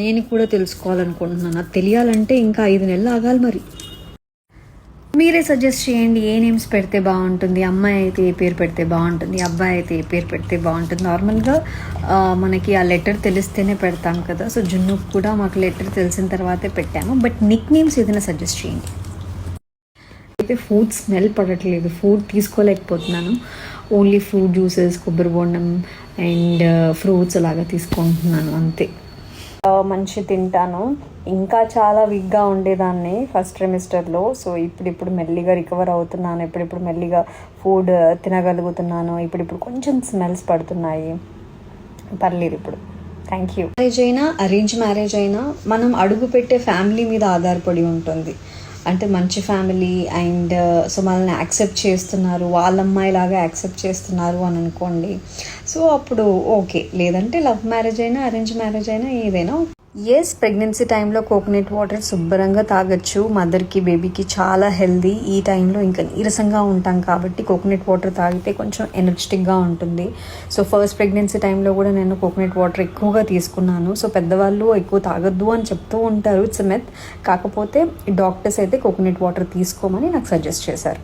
నేను కూడా తెలుసుకోవాలనుకుంటున్నాను. అది తెలియాలంటే ఇంకా ఐదు నెలలు ఆగాలి మరి. మీరే సజెస్ట్ చేయండి ఏ నేమ్స్ పెడితే బాగుంటుంది అమ్మాయి అయితే ఏ పేరు పెడితే బాగుంటుంది అబ్బాయి అయితే ఏ పేరు పెడితే బాగుంటుంది. నార్మల్గా మనకి ఆ లెటర్ తెలిస్తేనే పెడతాం కదా. సో జున్నుకు కూడా మాకు లెటర్ తెలిసిన తర్వాతే పెట్టాము బట్ నిక్ నేమ్స్ ఏదైనా సజెస్ట్ చేయండి. అయితే ఫుడ్ స్మెల్ పడట్లేదు. ఫుడ్ తీసుకోలేకపోతున్నాను. ఓన్లీ ఫ్రూట్ జ్యూసెస్ కొబ్బరి బొండం అండ్ ఫ్రూట్స్ అలాగా తీసుకుంటున్నాను. అంతే. మంచి తింటాను. ఇంకా చాలా వీక్గా ఉండేదాన్ని ఫస్ట్ సెమిస్టర్లో. సో ఇప్పుడు ఇప్పుడు మెల్లిగా రికవర్ అవుతున్నాను. ఇప్పుడిప్పుడు మెల్లిగా ఫుడ్ తినగలుగుతున్నాను. ఇప్పుడిప్పుడు కొంచెం స్మెల్స్ పడుతున్నాయి. పర్లేదు ఇప్పుడు. Thank you. మ్యారేజ్ అయినా అరేంజ్ మ్యారేజ్ అయినా మనం అడుగు పెట్టే ఫ్యామిలీ మీద ఆధారపడి ఉంటుంది. అంటే మంచి ఫ్యామిలీ అండ్ సో మనల్ని యాక్సెప్ట్ చేస్తున్నారు వాళ్ళ అమ్మాయి లాగా యాక్సెప్ట్ చేస్తున్నారు అని అనుకోండి. సో అప్పుడు ఓకే లేదంటే లవ్ మ్యారేజ్ అయినా అరేంజ్ మ్యారేజ్ అయినా ఏదైనా ఎస్ ప్రెగ్నెన్సీ టైంలో కోకోనట్ వాటర్ శుభ్రంగా తాగొచ్చు. మదర్కి బేబీకి చాలా హెల్దీ ఈ టైంలో ఇంకా నీరసంగా ఉంటాం కాబట్టి కోకోనట్ వాటర్ తాగితే కొంచెం ఎనర్జెటిక్గా ఉంటుంది. సో ఫస్ట్ ప్రెగ్నెన్సీ టైంలో కూడా నేను కోకోనట్ వాటర్ ఎక్కువగా తీసుకున్నాను. సో పెద్దవాళ్ళు ఎక్కువ తాగొద్దు అని చెప్తూ ఉంటారు ఇట్స్ మెత్ కాకపోతే డాక్టర్స్ అయితే కోకోనట్ వాటర్ తీసుకోమని నాకు సజెస్ట్ చేశారు.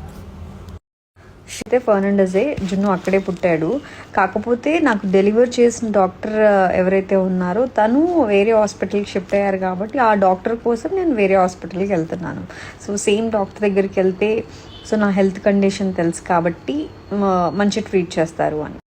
అయితే ఫర్నాండజే జున్ను అక్కడే పుట్టాడు. కాకపోతే నాకు డెలివర్ చేసిన డాక్టర్ ఎవరైతే ఉన్నారో తను వేరే హాస్పిటల్కి షిఫ్ట్ అయ్యారు కాబట్టి ఆ డాక్టర్ కోసం నేను వేరే హాస్పిటల్కి వెళ్తున్నాను. సో సేమ్ డాక్టర్ దగ్గరికి వెళ్తే సో నా హెల్త్ కండిషన్ తెలుసు కాబట్టి మంచి ట్రీట్ చేస్తారు అని.